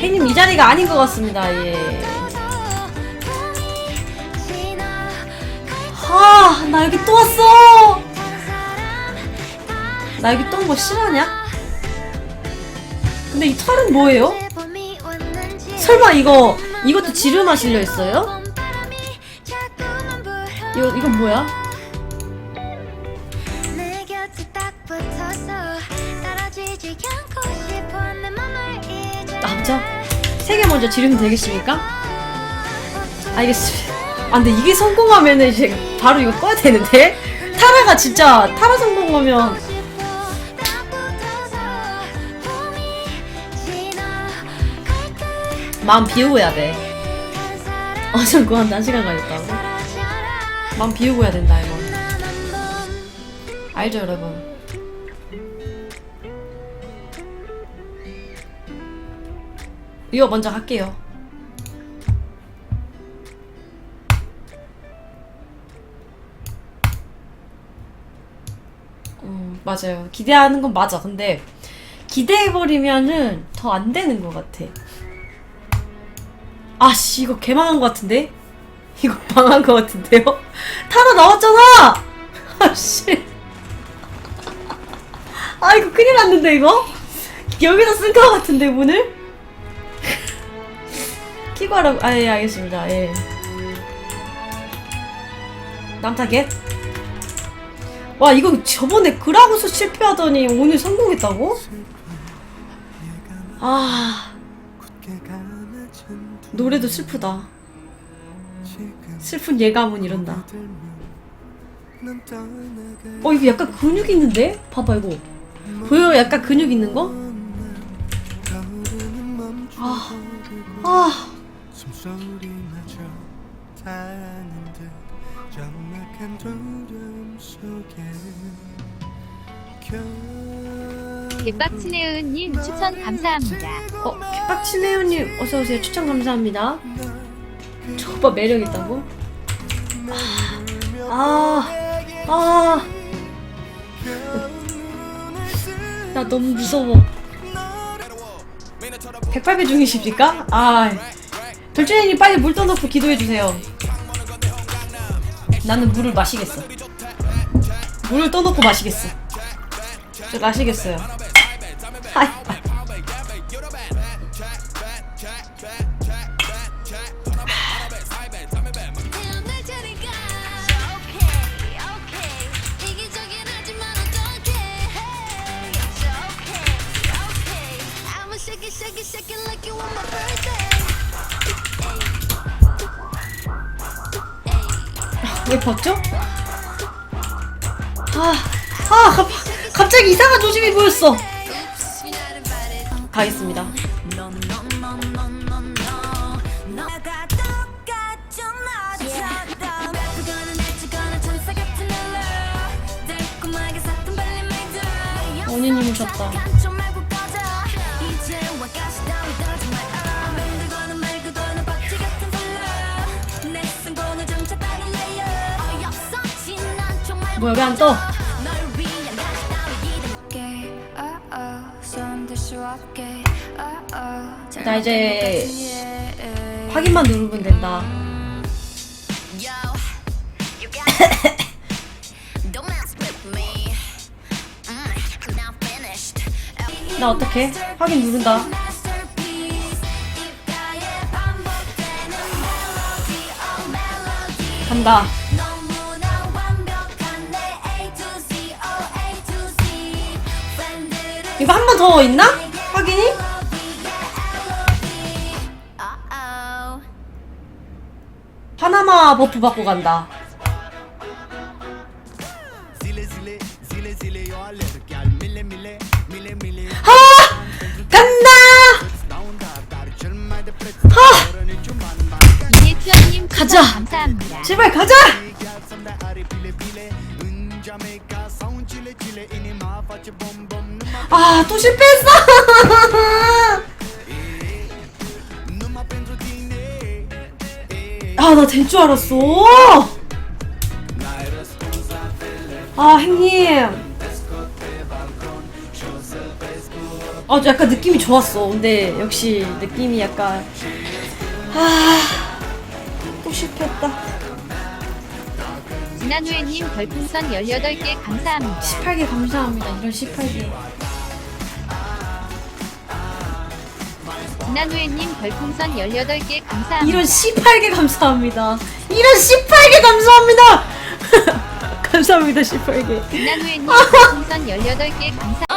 혜진님 이 자리가 아닌 것 같습니다. 예. 아, 나 여기 또 왔어. 나 여기 또 온 거 싫어하냐? 근데 이 털은 뭐예요? 설마 이거 이것도 지르마 실려 있어요? 이거 이건 뭐야? 남자? 세 개 먼저 지르면 되겠습니까? 알겠습니다. 아 근데 이게 성공하면은 이제 바로 이거 꺼야 되는데? 타라가 진짜 타라 성공하면 마음 비우고 해야 돼. 어전 그거 한 4시간 걸렸다고? 마음 비우고 해야 된다 이거. 알죠 여러분? 이거 먼저 할게요. 음, 맞아요. 기대하는 건 맞아. 근데 기대해버리면은 더 안 되는 것 같아. 아씨, 이거 개망한 것 같은데? 이거 망한 것 같은데요? 타라 나왔잖아! 아씨. 아, 이거 큰일 났는데, 이거? 여기서 쓴 것 같은데, 문을? 키고 하라고. 아, 예, 알겠습니다. 예. 남타겟? 와, 이거 저번에 그라고서 실패하더니 오늘 성공했다고? 아, 노래도 슬프다. 슬픈 예감은 이런다. 어, 이거 약간 근육 있는데? 봐봐, 이거. 보여? 약간 근육 있는 거? 아, 아. 숨소리마저 닿는 듯 적막한 두려움 속에 개빡치네은님 추천 감사합니다. 어, 개빡치네요님 어서 오세요. 추천 감사합니다. 저 오빠 매력 있다고? 아, 아. 나 너무 무서워. 108배 중이십니까? 아, 돌진이님 빨리 물 떠놓고 기도해 주세요. 나는 물을 마시겠어. 물을 떠놓고 마시겠어. 저 마시겠어요. 왜 벗죠? 아, 아, 갑, 갑자기 이상한 조짐이 보였어. 가겠습니다. No, no. 뭐야, 왜안 떠? 나 이제 예. 확인만 누르면 된다. Mm. 나 어떡해? 확인 누른다. 입 이거 한 번 더 있나? 확인이? 파나마 버프 받고 간다. 아! 간다! 아! 이혜수님 추천 가자. 감사합니다. 제발 가자! 아, 또 실패했어! 아, 나 될 줄 알았어! 아, 형님. 아 약간 느낌이 좋았어. 근데 역시 느낌이 약간 아 또 실패했다. 지난후에님 별풍선 18개 감사합니다. 18개 감사합니다. 이런 18개. 지난후에님 별풍선 18개 감사합니다. 이런 18개 감사합니다. 이런 18개 감사합니다. 감사합니다 18개. 지난후에님 별풍선 18개 감사.